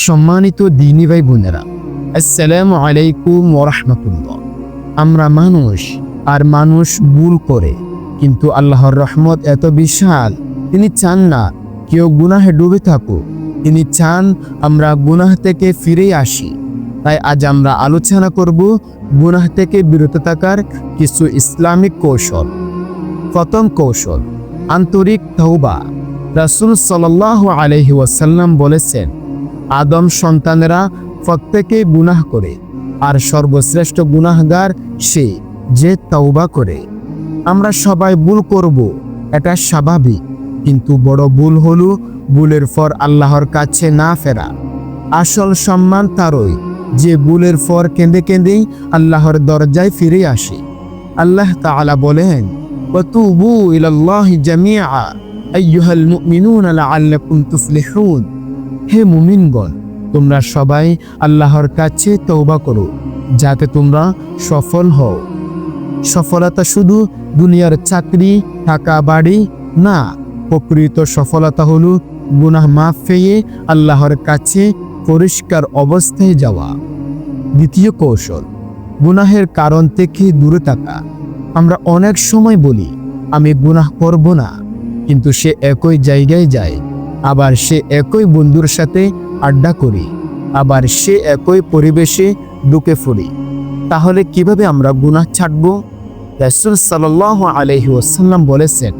সম্মানিত দিনী ভাই বোনেরা, আসসালামু আলাইকুম ওরহমতুল্লাহ আমরা মানুষ আর মানুষ ভুল করে, কিন্তু আল্লাহর রহমত এত বিশাল, তিনি চান না কেউ গুনাহে ডুবে থাকুক। তিনি চান আমরা গুনাহ থেকে ফিরে আসি। তাই আজ আমরা আলোচনা করব গুনাহ থেকে বিরত থাকার কিছু ইসলামিক কৌশল। প্রথম কৌশল, আন্তরিক তৌবা রাসুল সাল্লাহ আলহি ওয়াসাল্লাম বলেছেন আদম সন্তানেরা প্রত্যেকেই গুনাহ করে আর সর্বশ্রেষ্ঠ গুনাহগার সে যে তৌবা করে আমরা সবাই ভুল করব এটা স্বাভাবিক কিন্তু বড় ভুল হলো ভুলের পর আল্লাহর কাছে না ফেরা আসল সম্মান তারই যে ভুলের পর কেঁদে কেঁদেই আল্লাহর দরজায় ফিরে আসে আল্লাহ তাআলা বলেন وتوبوا إلى الله جميعا أيها المؤمنون لعلكم تفلحون হে মুমিনগণ, তোমরা সবাই আল্লাহর কাছে তৌবা করো, যাতে তোমরা সফল হও। সফলতা শুধু দুনিয়ার চাকরি, টাকা, বাড়ি না, প্রকৃত সফলতা হলো গুনাহ মাফ পেয়ে আল্লাহর কাছে পরিষ্কার অবস্থায় যাওয়া। দ্বিতীয় কৌশল, গুনাহের কারণ থেকে দূরে থাকা। আমরা অনেক সময় বলি, আমি গুনাহ করব না, কিন্তু সে একই জায়গায় যায়। আবার সে একই বন্ধুর সাথে আড্ডা করি, আবার সে একই পরিবেশে ঢুকে পড়ি তাহলে কীভাবে আমরা গুনাহ ছাড়ব? রাসূল সাল্লাল্লাহু আলাইহি ওয়াসাল্লাম বলেছেন,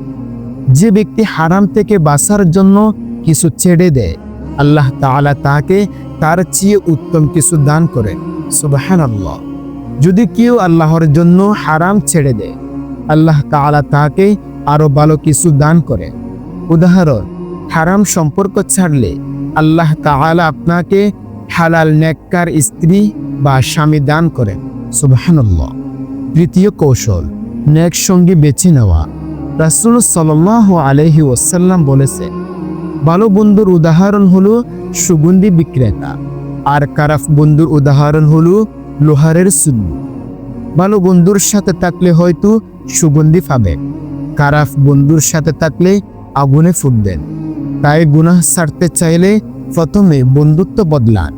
যে ব্যক্তি হারাম থেকে বাঁচার জন্য কিছু ছেড়ে দেয়, আল্লাহ তাআলা তাকে তার চেয়ে উত্তম কিছু দান করেন। সুবহানাল্লাহ। যদি কেউ আল্লাহর জন্য হারাম ছেড়ে দেয়, আল্লাহ তাআলা তাকে আরও ভালো কিছু দান করে উদাহরণ হারাম সম্পর্ক ছাড়লে আল্লাহ তাআলা আপনাকে হালাল নেককার স্ত্রী বা স্বামী দান করেন। সুবহানাল্লাহ। তৃতীয় কৌশল, নেক সঙ্গী বেছে নেওয়া। রাসুল সাল্লাল্লাহু আলাইহি ওয়াসাল্লাম বলেছে, ভালো বন্ধুর উদাহরণ হলো সুগন্ধি বিক্রেতা, আর কারাফ বন্ধুর উদাহরণ হলো লোহারের সুন্নু ভালো বন্ধুর সাথে থাকলে হয়তো সুগন্ধি পাবেন কারাফ বন্ধুর সাথে থাকলে আগুনে ফুটবেন। তাই গুনাহ সারতে চাইলে প্রথমে বন্ধুত্ব বদলান।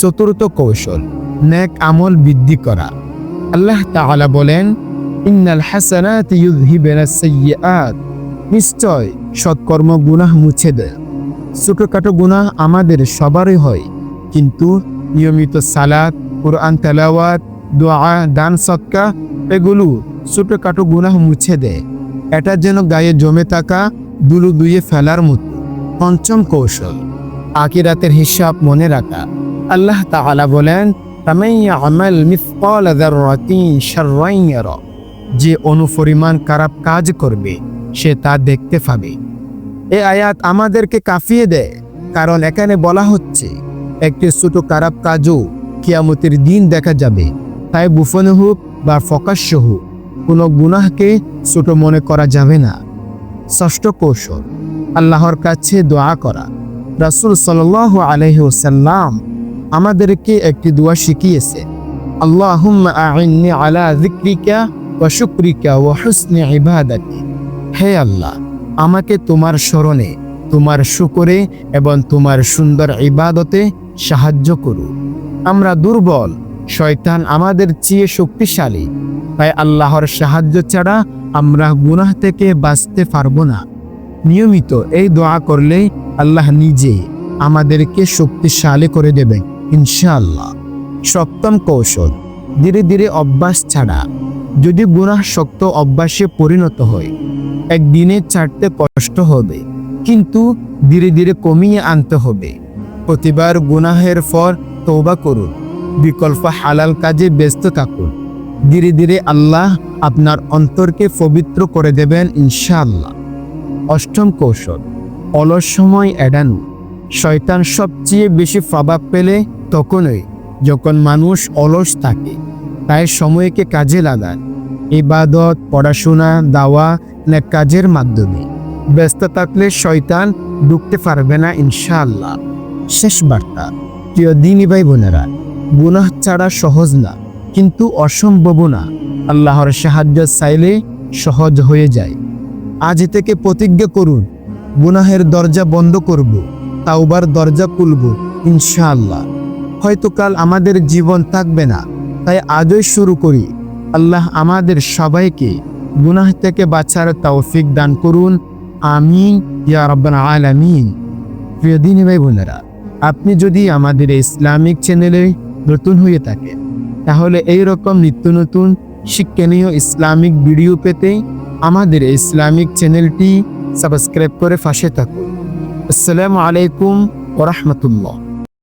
চতুর্থ কৌশল, নেক আমল বৃদ্ধি করা। আল্লাহ তাআলা বলেন, ইন্নাল হাসানাত ইউযহিবানা সাইয়্যাত। নিশ্চয় সৎকর্ম গুনাহ মুছে দেয়। ছোটখাটো গুনাহ আমাদের সবারই হয়, কিন্তু নিয়মিত সালাত, কোরআন তেলাওয়াত, দোয়া, দান সৎকা এগুলো ছোটখাটো গুনাহ মুছে দেয়। এটা যেন গায়ে জমে থাকা দুলু দুয়ে ফেলার মতো। পঞ্চম কৌশল আকিরাতের হিসাব মনে রাখা। আল্লাহ তাআলা বলেন যে অনুপরিমাণ খারাপ কাজ করবে, সে তা দেখতে পাবে। এ আয়াত আমাদেরকে কাফিয়ে দেয়, কারণ এখানে বলা হচ্ছে, একটি ছোট খারাপ কাজও কিয়ামতের দিন দেখা যাবে, তাই বুফনে হোক বা প্রকাশ্য হোক। কোনো গুনাহকে ছোট মনে করা যাবে না। ষষ্ঠ কৌশল, আল্লাহর কাছে দোয়া করা। রাসুল আলাইহি ওয়াসাল্লাম আমাদেরকে একটি দোয়া শিখিয়েছে, আল্লাহুম্মা আইন্নি আলা হে আল্লাহ, আমাকে তোমার স্মরণে, তোমার শুকরে এবং তোমার সুন্দর ইবাদতে সাহায্য করু। আমরা দুর্বল, শয়তান আমাদের চেয়ে শক্তিশালী। তাই আল্লাহর সাহায্য ছাড়া আমরা গুনাহ থেকে বাঁচতে পারব না। নিয়মিত এই দোয়া করলে আল্লাহ নিজে আমাদেরকে শক্তিশালী করে দেবেন, ইনশাআল্লাহ। সপ্তম কৌশল, ধীরে ধীরে অভ্যাস ছাড়া। যদি গুনাহ শক্ত অভ্যাসে পরিণত হয়, একদিনে ছাড়তে কষ্ট হবে, কিন্তু ধীরে ধীরে কমিয়ে আনতে হবে। প্রতিবার গুনাহের পর তৌবা করুন, বিকল্প হালাল কাজে ব্যস্ত থাকুন। ধীরে ধীরে আল্লাহ আপনার অন্তরকে পবিত্র করে দেবেন ইনশাআল্লাহ। অষ্টম কৌশল, অলস সময় এড়ানো। শয়তান সবচেয়ে বেশি প্রভাব পেলে তখনই যখন মানুষ অলস থাকে, তাই সময়কে কাজে লাগান। ইবাদত, পড়াশোনা, দাওয়া না কাজের মাধ্যমে। ব্যস্ত থাকলে শয়তান ঢুকতে পারবে না ইনশাআল্লাহ। শেষ বার্তা, প্রিয় দিনী ভাই বোনেরা, গুনাহ ছাড়া সহজ না। কিন্তু অসম্ভব না। আল্লাহর সাহায্য চাইলে সহজ হয়ে যায়। আজ থেকে প্রতিজ্ঞা করুন, গুনাহের দরজা বন্ধ করব, তাওবার দরজা খুলব, ইনশাআল্লাহ। হয়তো কাল আমাদের জীবন থাকবে না, তাই আজই শুরু করি। আল্লাহ আমাদের সবাইকে গুনাহ থেকে বাঁচার তৌফিক দান করুন। আমিন, ইয়া রাব্বাল আলামিন। প্রিয় দিনী ভাই বোনেরা, আপনি যদি আমাদের ইসলামিক চ্যানেলে নতুন হয়ে থাকেন তাহলে এই রকম নিত্য নতুন শিক্ষণীয় ইসলামিক ভিডিও পেতে আমাদের ইসলামিক চ্যানেলটি সাবস্ক্রাইব করে ফাঁসে থাকুন। আসসালামু আলাইকুম ওরহমতুল্লাহ